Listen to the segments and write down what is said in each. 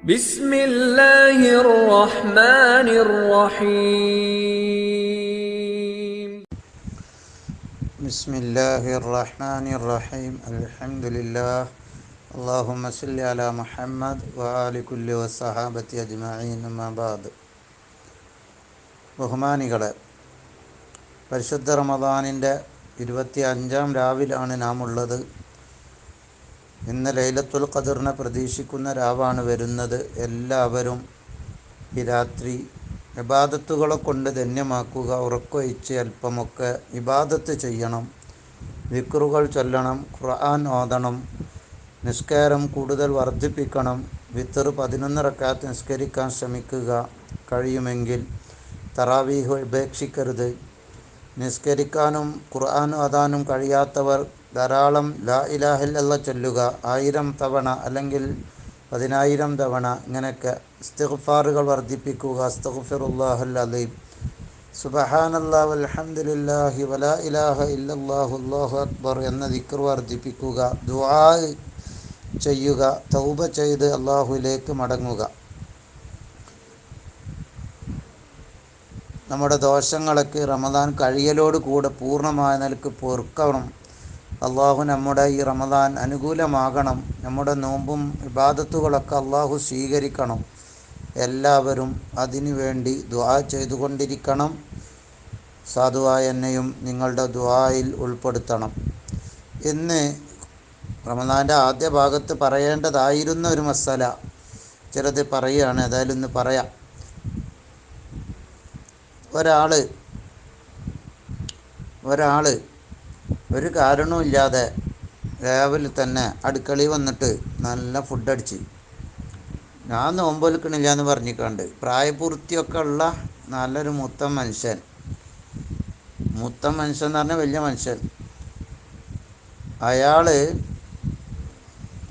بسم الله الرحمن الرحيم بسم الله الرحمن الرحيم الحمد لله اللهم صل على محمد وآل كل والصحابة أجمعين أما بعد ബഹുമാനികളെ പരിശുദ്ധ റമദാനിൻ്റെ ഇരുപത്തി അഞ്ചാം രാവിലാണ് നാം ഉള്ളത് ഇന്ന് ലൈലത്തുൽ ഖദറിനെ പ്രതീക്ഷിക്കുന്ന രാവാണ് വരുന്നത്. എല്ലാവരും ഈ രാത്രി ഇബാദത്തുകളെ കൊണ്ട് ധന്യമാക്കുക ഉറക്കൊഴിച്ച് അല്പമൊക്കെ ഇബാദത്ത് ചെയ്യണം വിക്റുകൾ ചൊല്ലണം ഖുർആൻ ഓതണം നിസ്കാരം കൂടുതൽ വർദ്ധിപ്പിക്കണം വിത്തർ പതിനൊന്ന് റക്കാത്ത് നിസ്കരിക്കാൻ ശ്രമിക്കുക കഴിയുമെങ്കിൽ തറാവീഹ് ഉപേക്ഷിക്കരുത്. നിസ്കരിക്കാനും ഖുർആൻ ഓതാനും കഴിയാത്തവർ ധാരാളം ലാ ഇലാഹില്ല ചൊല്ലുക ആയിരം തവണ അല്ലെങ്കിൽ പതിനായിരം തവണ ഇങ്ങനെയൊക്കെ ഇസ്തിഗ്ഫാറുകൾ വർദ്ധിപ്പിക്കുക അസ്തഗ്ഫിറുല്ലാഹൽ അലീം സുബഹാനല്ലാ വൽഹംദുലില്ലാഹി വലാ ഇലാഹ ഇല്ലല്ലാഹു അല്ലാഹു അക്ബർ എന്ന ദിക്ർ വർദ്ധിപ്പിക്കുക ദുആ ചെയ്യുക തൗബ ചെയ്ത് അള്ളാഹുലേക്ക് മടങ്ങുക. നമ്മുടെ ദോഷങ്ങളൊക്കെ റമദാൻ കഴിയലോട് കൂടെ പൂർണമായ നിലയ്ക്ക് പൊറുക്കണം. അള്ളാഹു നമ്മുടെ ഈ റമദാൻ അനുകൂലമാകണം. നമ്മുടെ നോമ്പും ഇബാദത്തുകളൊക്കെ അള്ളാഹു സ്വീകരിക്കണം. എല്ലാവരും അതിനു വേണ്ടി ദുആ ചെയ്തുകൊണ്ടിരിക്കണം. സാധുവായ എന്നെയും നിങ്ങളുടെ ദുആയിൽ ഉൾപ്പെടുത്തണം. ഇന്ന് റമദാന്റെ ആദ്യ ഭാഗത്ത് പറയേണ്ടതായിരുന്ന ഒരു മസാല. ചിലത് പറയുകയാണ് ഏതായാലും ഇന്ന് പറയാം. ഒരാൾ ഒരാൾ ഒരു കാരണവുമില്ലാതെ രാവിലെ തന്നെ അടുക്കളയിൽ വന്നിട്ട് നല്ല ഫുഡ് അടിച്ച്. ഞാൻ നോമ്പൊലുക്കണില്ല എന്ന് പറഞ്ഞിട്ടുണ്ട് പ്രായപൂർത്തിയൊക്കെ ഉള്ള നല്ലൊരു മുത്ത മനുഷ്യൻ. മുത്ത മനുഷ്യൻ എന്ന് പറഞ്ഞാൽ വലിയ മനുഷ്യൻ. അയാൾ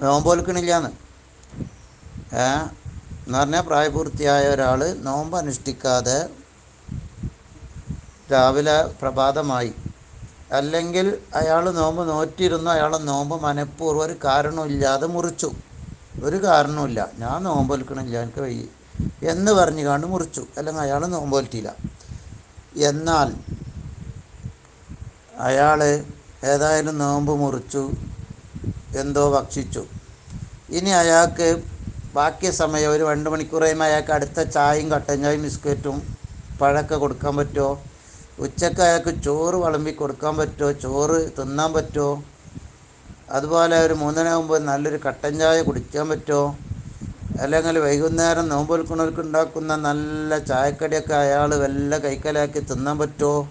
നോമ്പൊലുക്കണില്ലാന്ന് ഏ? എന്ന് പറഞ്ഞാൽ പ്രായപൂർത്തിയായ ഒരാൾ നോമ്പ് അനുഷ്ഠിക്കാതെ രാവിലെ പ്രഭാതമായി അല്ലെങ്കിൽ അയാൾ നോമ്പ് നോറ്റിരുന്നു അയാളെ നോമ്പ് മനഃപൂർവം ഒരു കാരണമില്ലാതെ മുറിച്ചു. ഒരു കാരണമില്ല ഞാൻ നോമ്പ് ഒൽക്കണില്ല എനിക്ക് വയ്യ. എന്ന് പറഞ്ഞു കണ്ട് മുറിച്ചു. അല്ലെങ്കിൽ അയാൾ നോമ്പ് എന്നാൽ അയാൾ ഏതായാലും നോമ്പ് മുറിച്ചു എന്തോ ഭക്ഷിച്ചു. ഇനി അയാൾക്ക് ബാക്കി സമയം ഒരു രണ്ട് മണിക്കൂറേയും അയാൾക്ക് അടുത്ത ചായയും കട്ടൻ ചായയും ബിസ്ക്കറ്റും പഴമൊക്കെ കൊടുക്കാൻ പറ്റുമോ? ഉച്ചയ്ക്ക് അയാൾക്ക് ചോറ് വിളമ്പി കൊടുക്കാൻ പറ്റുമോ? ചോറ് തിന്നാൻ പറ്റുമോ? അതുപോലെ ഒരു മൂന്നരയാകുമ്പോൾ നല്ലൊരു കട്ടൻ ചായ കുടിക്കാൻ പറ്റുമോ? അല്ലെങ്കിൽ വൈകുന്നേരം നോമ്പ് വിൽക്കുന്നവർക്ക് ഉണ്ടാക്കുന്ന നല്ല ചായക്കടിയൊക്കെ അയാൾ വല്ല കൈക്കലാക്കി തിന്നാൻ പറ്റുമോ?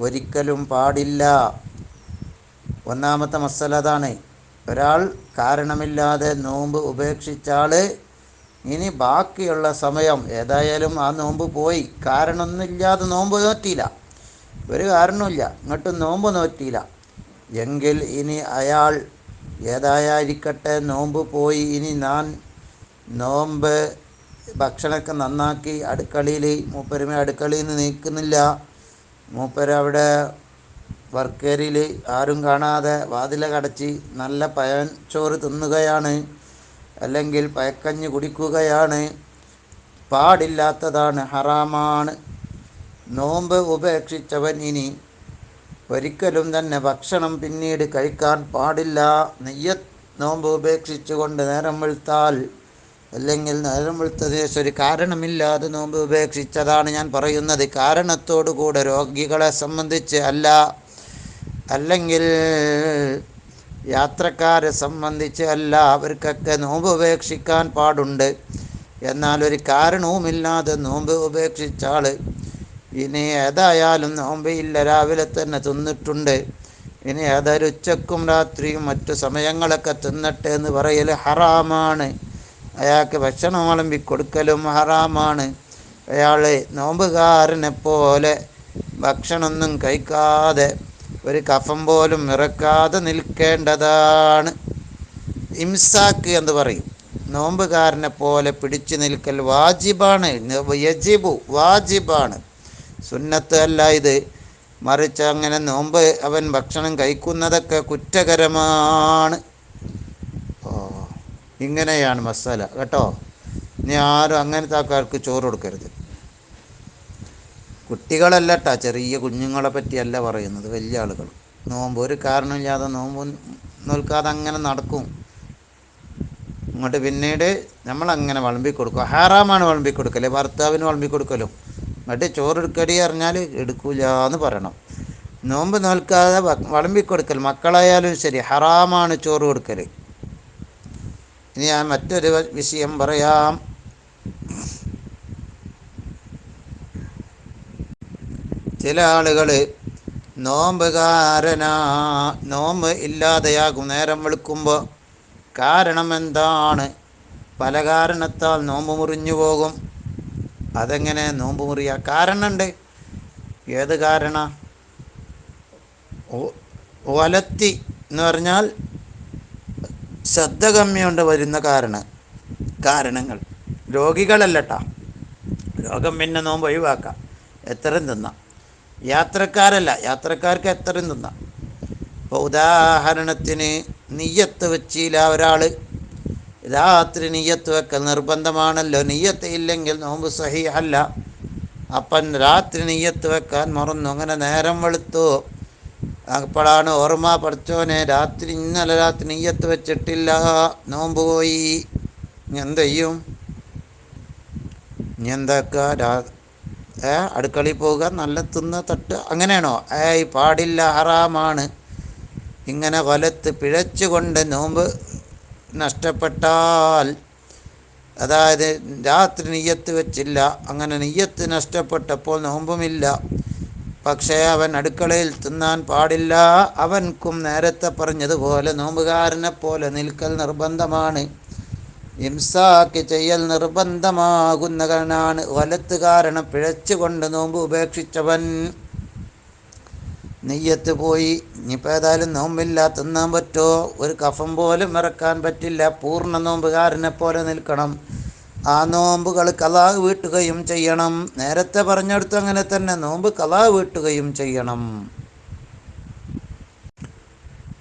ഒരിക്കലും പാടില്ല. ഒന്നാമത്തെ മസലതാണ് ഒരാൾ കാരണമില്ലാതെ നോമ്പ് ഉപേക്ഷിച്ചാൽ ഇനി ബാക്കിയുള്ള സമയം ഏതായാലും ആ നോമ്പ് പോയി. കാരണമൊന്നുമില്ലാതെ നോമ്പ് നോറ്റിയില്ല. ഒരു കാരണമില്ല ഇങ്ങോട്ടും നോമ്പ് നോറ്റിയില്ല. എങ്കിൽ ഇനി അയാൾ ഏതായിരിക്കട്ടെ നോമ്പ് പോയി. ഇനി ഞാൻ നോമ്പ് ഭക്ഷണമൊക്കെ നന്നാക്കി അടുക്കളയിൽ മൂപ്പരുമ അടുക്കളയിൽ നിന്ന് നീക്കുന്നില്ല. മൂപ്പര് അവിടെ വർക്കേരിയിൽ ആരും കാണാതെ വാതില കടച്ച് നല്ല പയൻ ചോറ് തിന്നുകയാണ്. അല്ലെങ്കിൽ പയക്കഞ്ഞ് കുടിക്കുകയാണ്. പാടില്ലാത്തതാണ് ഹറാമാണ്. നോമ്പ് ഉപേക്ഷിച്ചവൻ ഇനി ഒരിക്കലും തന്നെ ഭക്ഷണം പിന്നീട് കഴിക്കാൻ പാടില്ല. നെയ്യ നോമ്പ് ഉപേക്ഷിച്ചുകൊണ്ട് നേരം വെളുത്താൽ അല്ലെങ്കിൽ നേരം വെളുത്തതിന് ഒരു കാരണമില്ലാതെ നോമ്പ് ഉപേക്ഷിച്ചതാണ് ഞാൻ പറയുന്നത്. കാരണത്തോടു കൂടെ രോഗികളെ സംബന്ധിച്ച് അല്ല. അല്ലെങ്കിൽ യാത്രക്കാരെ സംബന്ധിച്ച് അല്ല അവർക്കൊക്കെ നോമ്പ് ഉപേക്ഷിക്കാൻ പാടുണ്ട്. എന്നാൽ ഒരു കാരണവുമില്ലാതെ നോമ്പ് ഉപേക്ഷിച്ചാൽ ഇനി ഏതായാലും നോമ്പയില്ല രാവിലെ തന്നെ തിന്നിട്ടുണ്ട്. ഇനി ഏതായാലും ഉച്ചക്കും രാത്രിയും മറ്റു സമയങ്ങളൊക്കെ തിന്നട്ടെ എന്ന് പറയൽ ഹറാമാണ്. അയാൾക്ക് ഭക്ഷണം വിളമ്പി കൊടുക്കലും ഹറാമാണ്. അയാൾ നോമ്പുകാരനെ പോലെ ഭക്ഷണമൊന്നും കഴിക്കാതെ ഒരു കഫം പോലും ഇറക്കാതെ നിൽക്കേണ്ടതാണ്. ഇംസാക്ക് എന്ന് പറയും. നോമ്പുകാരനെ പോലെ പിടിച്ചു നിൽക്കൽ വാജിബാണ്. യജിബു വാജിബാണ്. സുന്നത്ത് അല്ല ഇത്. മറിച്ച് അങ്ങനെ നോമ്പ് അവൻ ഭക്ഷണം കഴിക്കുന്നതൊക്കെ കുറ്റകരമാണ്. ഓ ഇങ്ങനെയാണ് മസാല. കേട്ടോ? ഇനി ആരും അങ്ങനത്തെ ആൾക്കാർക്ക് ചോറ് കൊടുക്കരുത്. കുട്ടികളല്ല കേട്ടോ ചെറിയ കുഞ്ഞുങ്ങളെ പറ്റിയല്ല പറയുന്നത് വലിയ ആളുകൾ. നോമ്പ് ഒരു കാരണമില്ലാതെ നോമ്പ് നോൽക്കാതെ അങ്ങനെ നടക്കും. ഇങ്ങോട്ട് പിന്നീട് നമ്മൾ അങ്ങനെ വിളമ്പി കൊടുക്കും ഹാറാമാണ് വിളമ്പി കൊടുക്കൽ ഭർത്താവിന് വിളമ്പി കൊടുക്കലും എന്നിട്ട് ചോറ് എടുക്കടി അറിഞ്ഞാൽ എടുക്കൂല എന്ന് പറയണം. നോമ്പ് നോൽക്കാതെ വിളമ്പി കൊടുക്കൽ മക്കളായാലും ശരി ഹറാമാണ് ചോറ് കൊടുക്കൽ ഇനി ഞാൻ മറ്റൊരു വിഷയം പറയാം. ചില ആളുകൾ നോമ്പുകാരനാ നോമ്പ് ഇല്ലാതെയാകും നേരം വെളുക്കുമ്പോൾ കാരണം എന്താണ്? പല കാരണത്താൽ നോമ്പ് മുറിഞ്ഞു പോകും. അതെങ്ങനെ നോമ്പ് മുറിയ? കാരണമുണ്ട് ഏത് കാരണ? ഒലത്തി എന്ന് പറഞ്ഞാൽ ശ്രദ്ധ കൊണ്ട് വരുന്ന കാരണ. കാരണങ്ങൾ. രോഗികളല്ലട്ടാ. രോഗം പിന്നെ നോമ്പ് ഒഴിവാക്കാം. എത്രയും തിന്നാം. യാത്രക്കാരല്ല യാത്രക്കാർക്ക് എത്രയും തിന്നാം ഇപ്പോൾ ഉദാഹരണത്തിന് നെയ്യത്ത് വെച്ചില്ല ഒരാൾ രാത്രി നെയ്യത്ത് വെക്കൽ നിർബന്ധമാണല്ലോ. നെയ്യത്ത് ഇല്ലെങ്കിൽ നോമ്പ് സഹിയല്ല അപ്പം രാത്രി നെയ്യത്ത് വെക്കാൻ മറന്നു. അങ്ങനെ നേരം വെളുത്തു. അപ്പോഴാണ് ഓർമ്മ പഠിച്ചോനെ രാത്രി ഇന്നലെ രാത്രി നെയ്യത്ത് വെച്ചിട്ടില്ല. നോമ്പ് പോയി. എന്ത് ചെയ്യും? രാ അടുക്കളയിൽ പോവുക നല്ല തിന്ന് തട്ട് അങ്ങനെയാണോ? ഏയ് പാടില്ല ഹറാമാണ്. ഇങ്ങനെ കൊലത്ത് പിഴച്ചുകൊണ്ട് നോമ്പ് നഷ്ടപ്പെട്ടാൽ അതായത് രാത്രി നെയ്യത്ത് വെച്ചില്ല അങ്ങനെ നെയ്യത്ത് നഷ്ടപ്പെട്ടപ്പോൾ നോമ്പുമില്ല. പക്ഷേ അവൻ അടുക്കളയിൽ തിന്നാൻ പാടില്ല. അവൻക്കും നേരത്തെ പറഞ്ഞതുപോലെ നോമ്പുകാരനെ പോലെ നിൽക്കൽ നിർബന്ധമാണ്. ഇംസാക്ക് ചെയ്യൽ നിർബന്ധമാകുന്ന കാരണാണ് വലത്ത് കാരണം പിഴച്ചുകൊണ്ട് നോമ്പ് ഉപേക്ഷിച്ചവൻ. നെയ്യത്ത് പോയി. ഇനിയിപ്പോൾ ഏതായാലും നോമ്പില്ല തിന്നാൻ പറ്റുമോ ഒരു കഫം പോലും ഇറക്കാൻ പറ്റില്ല. പൂർണ നോമ്പുകാരനെ പോലെ നിൽക്കണം. ആ നോമ്പുകൾ കലാ വീട്ടുകയും ചെയ്യണം. നേരത്തെ പറഞ്ഞെടുത്ത് അങ്ങനെ തന്നെ നോമ്പ് കലാ വീട്ടുകയും ചെയ്യണം.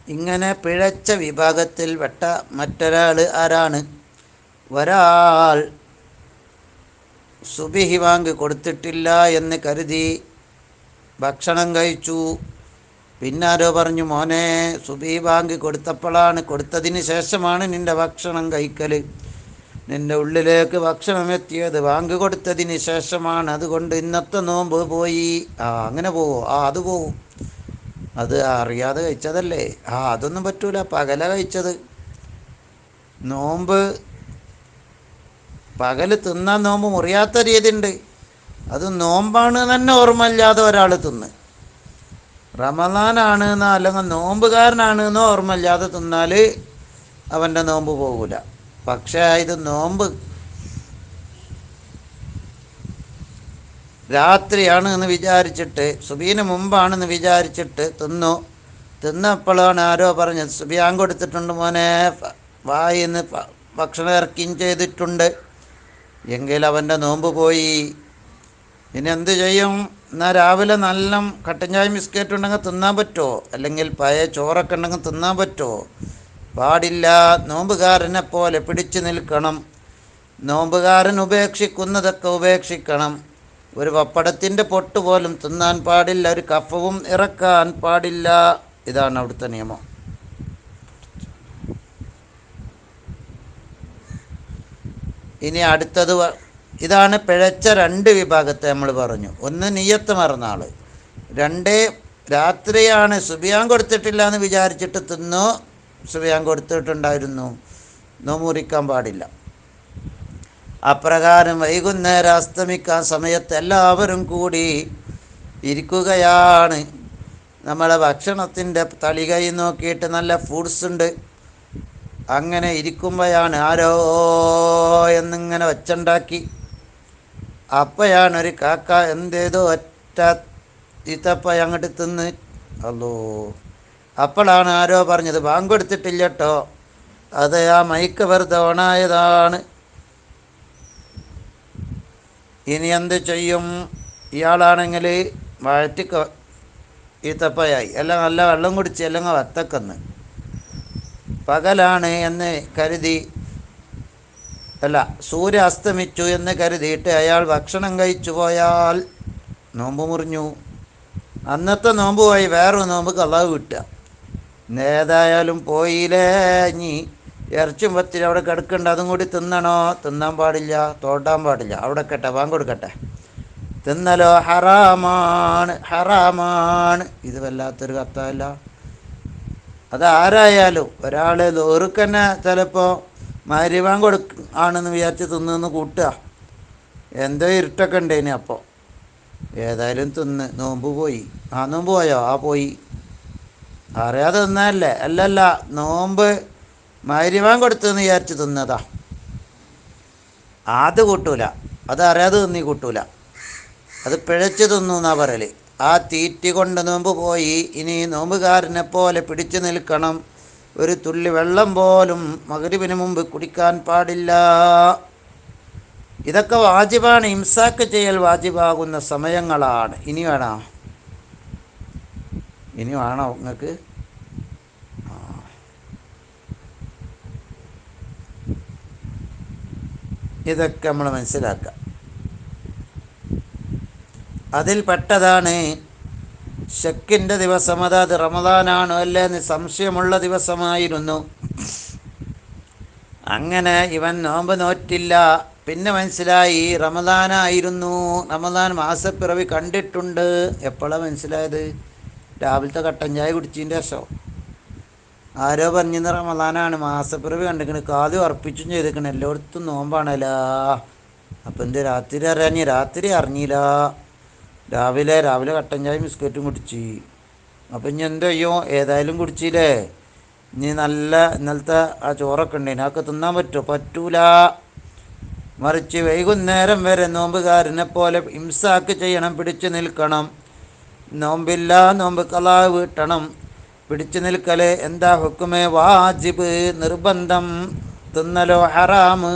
ഇങ്ങനെ പിഴച്ച വിഭാഗത്തിൽ വെട്ട മറ്റൊരാൾ ആരാണ്? ഒരാൾ സുബിഹി വാങ്ക് കൊടുത്തിട്ടില്ല എന്ന് കരുതി ഭക്ഷണം കഴിച്ചു. പിന്നാരോ പറഞ്ഞു മോനെ സുബി ബാങ്ക് കൊടുത്തപ്പോഴാണ് കൊടുത്തതിന് ശേഷമാണ് നിന്റെ ഭക്ഷണം കഴിക്കൽ നിന്റെ ഉള്ളിലേക്ക് ഭക്ഷണം എത്തിയത് വാങ്ക് കൊടുത്തതിന് ശേഷമാണ്. അതുകൊണ്ട് ഇന്നത്തെ നോമ്പ് പോയി. ആ അങ്ങനെ പോവോ? ആ അത് പോവും. അത് അറിയാതെ കഴിച്ചതല്ലേ? ആ അതൊന്നും പറ്റൂല. പകല കഴിച്ചത്. നോമ്പ് പകൽ തിന്നാൻ നോമ്പ് മുറിയാത്ത രീതി ഉണ്ട്. അത് നോമ്പാണ് തന്നെ ഓർമ്മയില്ലാതെ ഒരാൾ തിന്ന്. റമദാനാണ് എന്നോ അല്ലെങ്കിൽ നോമ്പുകാരനാണ് എന്നോ ഓർമ്മയില്ലാതെ തിന്നാൽ അവന്റെ നോമ്പ് പോകൂല. പക്ഷേ ഇത് നോമ്പ് രാത്രിയാണ് എന്ന് വിചാരിച്ചിട്ട് സുബീന് മുമ്പാണെന്ന് വിചാരിച്ചിട്ട് തിന്നു. തിന്നപ്പോഴാണ് ആരോ പറഞ്ഞത് സുബിയാൻ കൊടുത്തിട്ടുണ്ട് മോനെ വായിന്ന് ഭക്ഷണം ഇറക്കുകയും ചെയ്തിട്ടുണ്ട്. എങ്കിൽ അവന്റെ നോമ്പ് പോയി. ഇനി എന്ത് ചെയ്യും? എന്നാൽ രാവിലെ നല്ല കട്ടഞ്ചായ ചായ ബിസ്ക്കറ്റ് ഉണ്ടെങ്കിൽ തിന്നാൻ പറ്റുമോ? അല്ലെങ്കിൽ പഴയ ചോറൊക്കെ ഉണ്ടെങ്കിൽ തിന്നാൻ പറ്റുമോ? പാടില്ല. നോമ്പുകാരനെ പോലെ പിടിച്ചു നിൽക്കണം. നോമ്പുകാരൻ ഉപേക്ഷിക്കുന്നതൊക്കെ ഉപേക്ഷിക്കണം. ഒരു പപ്പടത്തിന്റെ പൊട്ട് പോലും തിന്നാൻ പാടില്ല. ഒരു കഫവും ഇറക്കാൻ പാടില്ല. ഇതാണ് അവിടുത്തെ നിയമം. ഇനി അടുത്തത് ഇതാണ് പിഴച്ച രണ്ട് വിഭാഗത്തെ നമ്മൾ പറഞ്ഞു. ഒന്ന് നീയത്ത് മറന്ന ആൾ രണ്ട് രാത്രിയാണ് സുബിയാൻ കൊടുത്തിട്ടില്ല എന്ന് വിചാരിച്ചിട്ട് തിന്നു? സുബിയാൻ കൊടുത്തിട്ടുണ്ടായിരുന്നു. നോമുറിക്കാൻ പാടില്ല. അപ്രകാരം വൈകുന്നേരം അസ്തമിക്കാൻ സമയത്ത് എല്ലാവരും കൂടി ഇരിക്കുകയാണ്. നമ്മളെ ഭക്ഷണത്തിന്റെ തളികൈ നോക്കിയിട്ട് നല്ല ഫുഡ്സ് ഉണ്ട്. അങ്ങനെ ഇരിക്കുമ്പോഴാണ് ആരോ എന്നിങ്ങനെ ഒച്ചുണ്ടാക്കി. അപ്പോഴാണ് ഒരു കാക്ക എന്തേതോ ഒറ്റ ഇത്തപ്പ അങ്ങോട്ട് തിന്ന്. അല്ലോ അപ്പോഴാണ് ആരോ പറഞ്ഞത് ബാങ്ക് എടുത്തിട്ടില്ലട്ടോ അത് ആ മൈക്ക് വെറുതെ ഓണായതാണ്. ഇനി എന്ത് ചെയ്യും? ഇയാളാണെങ്കിൽ വഴറ്റിക്ക്. ഈത്തപ്പയായി എല്ലാം നല്ല വെള്ളം കുടിച്ച് അല്ലെങ്കിൽ വത്തക്കെന്ന്. പകലാണ് എന്ന് കരുതി. അല്ല സൂര്യ അസ്തമിച്ചു എന്ന് കരുതിയിട്ട് അയാൾ ഭക്ഷണം കഴിച്ചു പോയാൽ നോമ്പ് മുറിഞ്ഞു. അന്നത്തെ നോമ്പ് പോയി വേറൊരു നോമ്പ് കള്ളാവ് കിട്ടുക. ഏതായാലും പോയില്ലേ ഇനി? ഇറച്ചും പത്തിരി അവിടെ കിടക്കണ്ട അതും കൂടി തിന്നണോ? തിന്നാൻ പാടില്ല തോട്ടാൻ പാടില്ല. അവിടെ കെട്ടെ കൊടുക്കട്ടെ. തിന്നലോ? ഹറാമാണ് ഹറാമാണ്. ഇത് വല്ലാത്തൊരു കത്തല്ല അത് ഒരാളെ ഒരാൾ ലോറിക്കന്നെ ചിലപ്പോൾ മാരിവാൻ കൊടുക്ക ആണെന്ന് വിചാരിച്ച് തിന്നു കൂട്ടുക. എന്തോ ഇരുട്ടൊക്കെ ഉണ്ടേനി അപ്പോൾ ഏതായാലും തിന്ന്. നോമ്പ് പോയി. ആ നോമ്പ് പോയോ? ആ പോയി. അറിയാതെ തിന്നല്ലേ അല്ലല്ല നോമ്പ് മരുവാൻ കൊടുത്തെന്ന് വിചാരിച്ച് തിന്നതാ. അത് കൂട്ടൂല. അത് അറിയാതെ തിന്നി കൂട്ടൂല. അത് പിഴച്ച് തിന്നു എന്നാ പറയൽ. ആ തീറ്റി കൊണ്ട് നോമ്പ് പോയി. ഇനി നോമ്പുകാരനെ പോലെ പിടിച്ചു നിൽക്കണം. ഒരു തുള്ളി വെള്ളം പോലും മകരിവിന് മുമ്പ് കുടിക്കാൻ പാടില്ല. ഇതൊക്കെ വാജിബാണ്. ഹിംസാക്ക് ചെയ്യൽ വാജിബാകുന്ന സമയങ്ങളാണ്. ഇനി വേണോ? ഇനി വേണോ നിങ്ങൾക്ക് ഇതൊക്കെ നമ്മൾ മനസ്സിലാക്കുക അതിൽ പെട്ടതാണ്. ഷക്കിന്റെ ദിവസം അതായത് റമദാനാണോ അല്ലേ എന്ന് സംശയമുള്ള ദിവസമായിരുന്നു. അങ്ങനെ ഇവൻ നോമ്പ് നോറ്റില്ല. പിന്നെ മനസ്സിലായി റമദാനായിരുന്നു. റമദാൻ മാസപ്പിറവി കണ്ടിട്ടുണ്ട്. എപ്പോഴാണ് മനസ്സിലായത്? രാവിലത്തെ കട്ടൻ ചായ കുടിച്ചതിന്റെ ശേഷം. ആരോ പറഞ്ഞിരുന്ന റമദാനാണ് മാസപ്പിറവി കണ്ടിരിക്കണ്. കാത് ഉറപ്പിച്ചും ചെയ്തിരിക്കണം. എല്ലായിടത്തും നോമ്പാണല്ലോ. അപ്പം എന്ത് രാത്രി അറിയാഞ്ഞ്? രാത്രി അറിഞ്ഞില്ല. രാവിലെ രാവിലെ കട്ടൻ ചായ ബിസ്ക്കറ്റും കുടിച്ച്. അപ്പം ഇനി എന്തോ ചെയ്യും? ഏതായാലും കുടിച്ചില്ലേ? ഇനി നല്ല ഇന്നലത്തെ ആ ചോറൊക്കെ ഉണ്ട് അതൊക്കെ തിന്നാൻ പറ്റുമോ? പറ്റൂല. മറിച്ച് വൈകുന്നേരം വരെ നോമ്പുകാരനെ പോലെ ഇംസാക്ക് ചെയ്യണം പിടിച്ചു നിൽക്കണം. നോമ്പില്ല നോമ്പ് കലാ വീട്ടണം. പിടിച്ചു നിൽക്കൽ എന്താ ഹുക്കുമേ? വാജിബ് നിർബന്ധം. തിന്നലോ ഹറാമ്.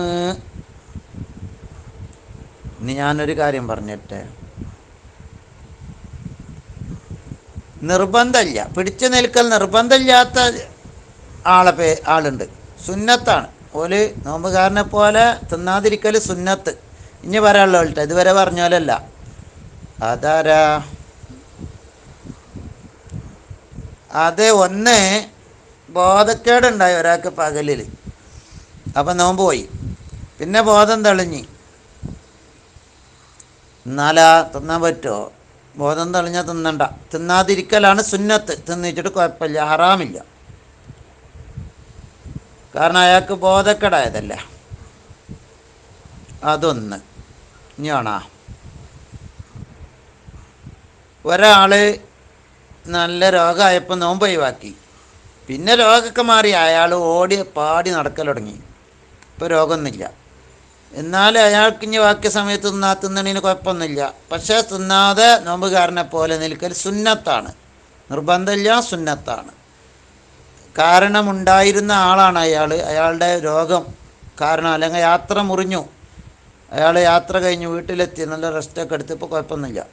ഇനി ഞാനൊരു കാര്യം പറഞ്ഞിട്ടെ. നിർബന്ധമില്ല. പിടിച്ചു നിൽക്കൽ നിർബന്ധമില്ലാത്ത ആളെ പേ ആളുണ്ട്. സുന്നത്താണ്. ഓൽ നോമ്പുകാരനെ പോലെ തിന്നാതിരിക്കൽ സുന്നത്ത്. ഇനി പറയാനുള്ള കേട്ടോ. ഇതുവരെ പറഞ്ഞാലല്ല. അതാരാ? അത് ഒന്ന് ബോധക്കേടുണ്ടായി ഒരാൾക്ക് പകലിൽ അപ്പം നോമ്പ് പോയി. പിന്നെ ബോധം തെളിഞ്ഞി. എന്നാലാ തിന്നാൻ പറ്റുമോ ബോധം തെളിഞ്ഞാൽ തിന്നണ്ട. തിന്നാതിരിക്കലാണ് സുന്നത്ത്. തിന്നിച്ചിട്ട് കുഴപ്പമില്ല. ഹറാമില്ല. കാരണം അയാൾക്ക് ബോധക്കേടായതല്ല? അതൊന്ന്. ഇനിയാണാ ഒരാൾ നല്ല രോഗമായപ്പോൾ നോമ്പ് ഒഴിവാക്കി. പിന്നെ രോഗമൊക്കെ മാറി അയാൾ ഓടി പാടി നടക്കൽ തുടങ്ങി. ഇപ്പോൾ രോഗമൊന്നുമില്ല. എന്നാലും അയാൾക്ക് ഇനി ബാക്കി സമയത്ത് തിന്നാ തിന്നണിന് കുഴപ്പമൊന്നുമില്ല. പക്ഷേ തിന്നാതെ നോമ്പുകാരനെ പോലെ നിൽക്കൽ സുന്നത്താണ്. നിർബന്ധമില്ല സുന്നത്താണ്. കാരണമുണ്ടായിരുന്ന ആളാണ് അയാൾ അയാളുടെ രോഗം കാരണം അല്ലെങ്കിൽ യാത്ര മുറിഞ്ഞു. അയാൾ യാത്ര കഴിഞ്ഞ് വീട്ടിലെത്തി. നല്ല റെസ്റ്റൊക്കെ എടുത്ത് ഇപ്പോൾ കുഴപ്പമൊന്നുമില്ല.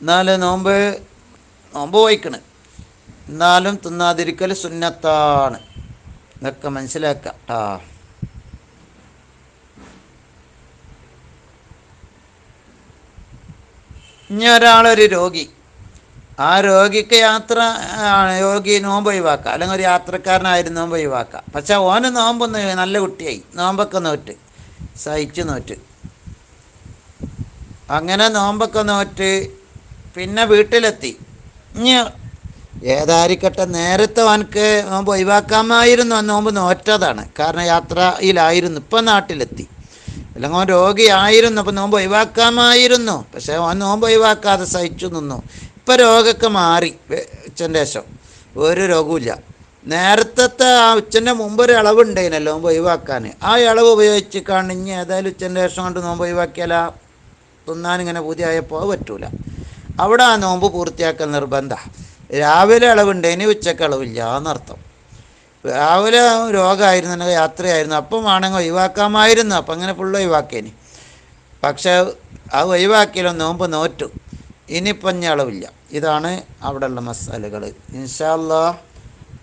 എന്നാൽ നോമ്പ് നോമ്പ് വഹിക്കണ് എന്നാലും തിന്നാതിരിക്കൽ സുന്നത്താണ്. ഇതൊക്കെ മനസ്സിലാക്കാം. ആ ഇനി ഒരാളൊരു രോഗി. ആ രോഗിക്ക് യാത്ര രോഗി നോമ്പ് ഒഴിവാക്കാം. അല്ലെങ്കിൽ ഒരു യാത്രക്കാരനായിരുന്നു നോമ്പ് ഒഴിവാക്കാം. പക്ഷെ ഓന് നോമ്പൊന്ന് നല്ല കുട്ടിയായി. നോമ്പൊക്കെ നോറ്റ്. സഹിച്ചു നോറ്റ്. അങ്ങനെ നോമ്പൊക്കെ നോറ്റ് പിന്നെ വീട്ടിലെത്തി. ഇനി ഏതായിരിക്കട്ടെ നേരത്തെ അവനക്ക് നോമ്പ് ഒഴിവാക്കാമായിരുന്നു. ആ നോമ്പ് നോറ്റതാണ്. കാരണം യാത്രയിലായിരുന്നു. ഇപ്പം നാട്ടിലെത്തി. അല്ലെങ്കിൽ അവൻ രോഗിയായിരുന്നു അപ്പം നോമ്പ് ഒഴിവാക്കാമായിരുന്നു. പക്ഷേ അവൻ നോമ്പ് ഒഴിവാക്കാതെ സഹിച്ചു നിന്നു. ഇപ്പം രോഗമൊക്കെ മാറി ഉച്ചന്റെ ശേഷം. ഒരു രോഗമില്ല നേരത്തെ ആ ഉച്ചന്റെ മുമ്പ് ഒരു ഇളവുണ്ടായിരുന്നല്ലോ നോമ്പ് ഒഴിവാക്കാൻ. ആ ഇളവ് ഉപയോഗിച്ച് കാണിഞ്ഞ് ഏതായാലും ഉച്ചന്റെ ശേഷം കൊണ്ട് നോമ്പ് ഒഴിവാക്കിയാലാ തിന്നാനിങ്ങനെ പുതിയായപ്പോൾ പറ്റൂല. അവിടെ ആ നോമ്പ് പൂർത്തിയാക്കൽ നിർബന്ധ. രാവിലെ ഇളവുണ്ട് ഇനി ഉച്ചയ്ക്ക് ഇളവില്ല എന്നർത്ഥം. രാവിലെ രോഗമായിരുന്നു യാത്രയായിരുന്നു. അപ്പം വേണമെങ്കിൽ ഒഴിവാക്കാമായിരുന്നു. അപ്പം അങ്ങനെ ഫുള്ള് ഒഴിവാക്കിയേനി. പക്ഷേ അത് ഒഴിവാക്കിയാലും നോമ്പ് നോറ്റു. ഇനി അളവില്ല ഇതാണ് അവിടെയുള്ള മസാലകൾ ഇൻഷാല്ലാ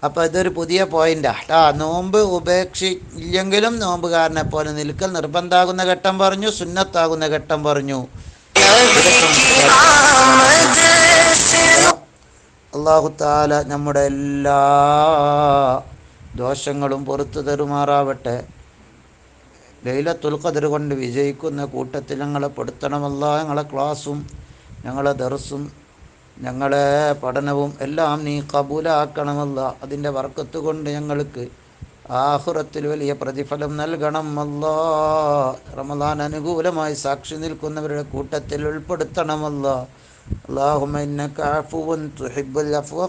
അപ്പോൾ ഇതൊരു പുതിയ പോയിന്റാണ് കേട്ടോ നോമ്പ് ഉപേക്ഷി ഇല്ലെങ്കിലും നോമ്പുകാരനെ പോലെ നിൽക്കൽ നിർബന്ധാകുന്ന ഘട്ടം പറഞ്ഞു സുന്നത്താകുന്ന ഘട്ടം പറഞ്ഞു. അള്ളാഹു താല നമ്മുടെ എല്ലാ ദോഷങ്ങളും പുറത്തു തരുമാറാവട്ടെ. ലൈലത്തുൽ ഖദർ കൊണ്ട് വിജയിക്കുന്ന കൂട്ടത്തിൽ ഞങ്ങളെ പെടുത്തണമല്ല. ഞങ്ങളെ ക്ലാസ്സും ഞങ്ങളെ ദർസും ഞങ്ങളെ പഠനവും എല്ലാം നീ കബൂലാക്കണമല്ല. അതിന്റെ വർക്കത്ത് കൊണ്ട് ഞങ്ങൾക്ക് ആഹുറത്തിൽ വലിയ പ്രതിഫലം നൽകണം അല്ലാ റമദാൻ അനുകൂലമായി സാക്ഷി നിൽക്കുന്നവരുടെ കൂട്ടത്തിൽ ഉൾപ്പെടുത്തണമല്ല. അള്ളാഹുമ ഇന്നക തുഹിബ്ബുൽ അഫ്വ